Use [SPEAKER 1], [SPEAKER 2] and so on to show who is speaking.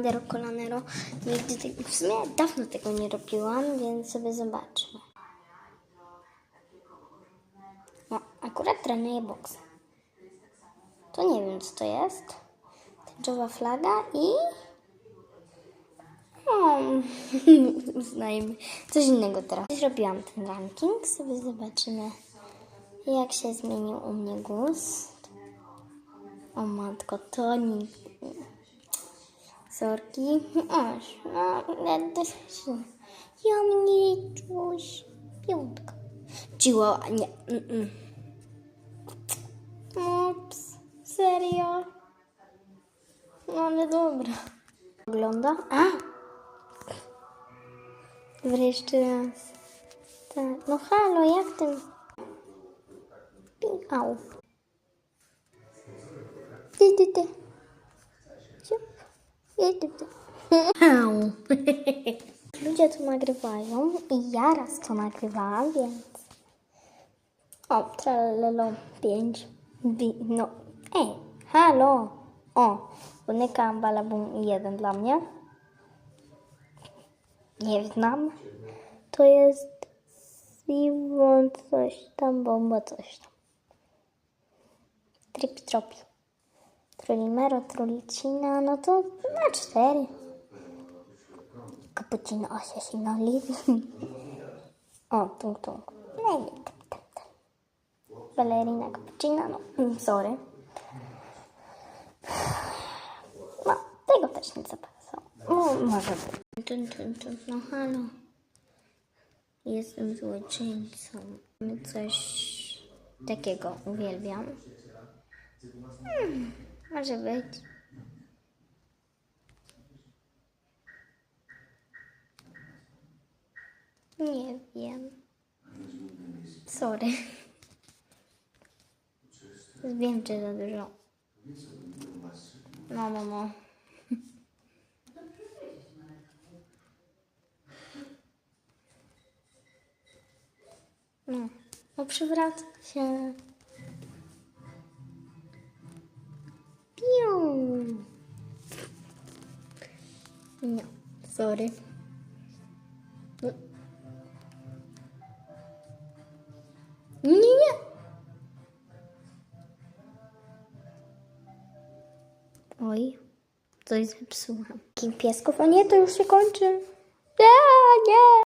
[SPEAKER 1] Bandero Colanero. Nigdy tego, w sumie dawno tego nie robiłam, więc sobie zobaczmy. No, akurat trenuję boks. To nie wiem, co to jest. Tęczowa flaga i... Hmm, uznajmy. Coś innego teraz. Zrobiłam ten ranking, sobie zobaczymy, jak się zmienił u mnie gust. O matko, to nie... Sorki. Aż, no, no, ja mnie coś... Piątka. Ciło, nie. Mm -mm. Ups, serio? No ale dobra. Ogląda? A! Wreszcie raz. Tak. No halo, jak tym? Au. Ty, ty, ty. Ciup. Ty, ty, ty. Au. Ludzie to nagrywają i ja raz to nagrywałam, więc... O, tralelo 5. No, ej, halo. O, unika balabum 1 dla mnie. Nie znam. To jest Siwon coś tam, bomba coś tam. Tripi tropi. Trolimero, trolicina, no to na cztery. Cappuccino, assassino, living. O, tung tung. Nie, nie, tam, tam, tam. Ballerina, cappuccino, no, mm, sorry. No, tego też nie zapamiętam. No, może być. Tun, tun, tun, no halo. Jestem złoczyńcą. Coś takiego uwielbiam. Hmm, może być. Nie wiem. Sorry. Wiem, czy za dużo. No, mamo. No, no przywraca się. Piu. Nie, sorry. No. Nie, nie, nie. Oj, coś zepsułam. Kim piesków? O nie, to już się kończy. Nie, nie.